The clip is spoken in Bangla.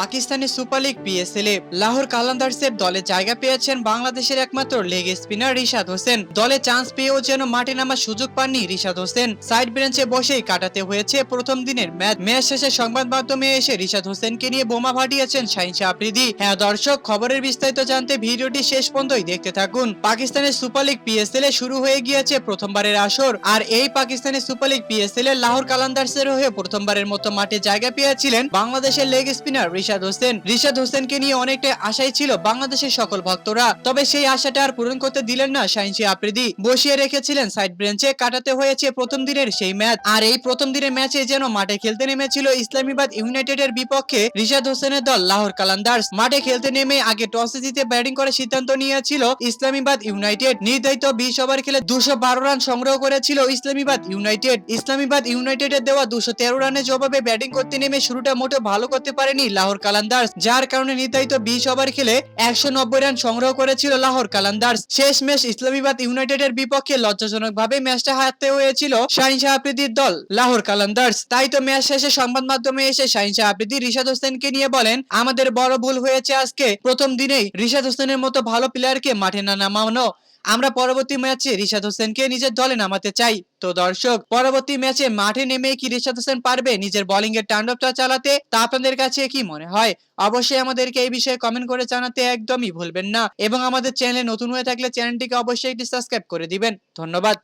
পাকিস্তানি সুপার লিগ পিএসএল এ লাহোর কালান্দার্সের দলে জায়গা পেয়েছেন বাংলাদেশের একমাত্র লেগ স্পিনার রিশাদ হোসেন। দলে চান্স পেয়েও যেন মাঠে নামার সুযোগ পাননি রিশাদ হোসেন। সাইড বেঞ্চে বসেই কাটাতে হয়েছে প্রথম দিনের ম্যাচ। ম্যাচ শেষে সংবাদ মাধ্যমে এসে রিশাদ হোসেনকে নিয়ে বোমা ফাটিয়েছেন শাহিন শাহ আফ্রিদি। হ্যাঁ দর্শক, খবরের বিস্তারিত জানতে ভিডিওটি শেষ পর্যন্তই দেখতে থাকুন। পাকিস্তানের সুপার লিগ পিএসএল এ শুরু হয়ে গিয়েছে প্রথমবারের আসর। আর এই পাকিস্তানি সুপার লিগ পিএসএল এ লাহোর কালান্দার্সের হয়ে প্রথমবারের মতো মাঠে জায়গা পেয়েছিলেন বাংলাদেশের লেগ স্পিনার রিশাদ হোসেন। রিশাদ হোসেনকে নিয়ে অনেকটা আশাই ছিল বাংলাদেশের সকল ভক্তরা। তবে সেই আশাটা আর পূরণ করতে দিলেন না শাহিনশি আফ্রিদি বসিয়ে রেখেছিলেন সাইড ব্রেঞ্চে। কাটাতে হয়েছে প্রথম দিনের সেই ম্যাচ। আর এই প্রথম দিনের ম্যাচে যেন মাঠে খেলতে নেমেছিল ইসলামাবাদ ইউনাইটেডের বিপক্ষে রিশাদ হোসেনের দল লাহোর কালান্দার্স। মাঠে খেলতে নেমে আগে টসে জিতে ব্যাটিং করার সিদ্ধান্ত নিয়েছিল ইসলামাবাদ ইউনাইটেড। নির্ধারিত বিশ ওভার খেলে দুশো বারো রান সংগ্রহ করেছিল ইসলামাবাদ ইউনাইটেড। ইসলামাবাদ ইউনাইটেডের দেওয়া দুশো তেরো রানের জবাবে ব্যাটিং করতে নেমে শুরুটা মোটেও ভালো করতে পারেনি লাহোর কালান্দার্স, যার কারণে নির্ধারিত বিশ ওভার খেলে একশো নব্বই রান সংগ্রহ করেছিল লাহোর কালান্দার্স। শেষ ম্যাচ ইসলামাবাদ ইউনাইটেডের বিপক্ষে লজ্জাজনক ভাবে ম্যাচটা হারতে হয়েছিল শাহিন শাহ আফ্রিদির দল, লাহোর কালান্দার্স। তাই তো ম্যাচ শেষে সংবাদ মাধ্যমে এসে শাহিন শাহ আফ্রিদি রিশাদ হোসেনকে নিয়ে বলেন, আমাদের বড় ভুল হয়েছে আজকে। প্রথম দিনেই রিশাদ হোসেনের মতো ভালো প্লেয়ারকে মাঠে না নামানো। আমরা পরবর্তী ম্যাচে রিশাদ হোসেনকে নিজের দলে নামাতে চাই। তো দর্শক, পরবর্তী ম্যাচে মাঠে নেমে কি রিশাদ হোসেন পারবে নিজের বোলিং এর টান্ডবটা চালাতে, তা আপনাদের কাছে কি মনে হয়? অবশ্যই আমাদেরকে এই বিষয়ে কমেন্ট করে জানাতে একদমই ভুলবেন না। এবং আমাদের চ্যানেলে নতুন হয়ে থাকলে চ্যানেলটিকে অবশ্যই একটি সাবস্ক্রাইব করে দিবেন। ধন্যবাদ।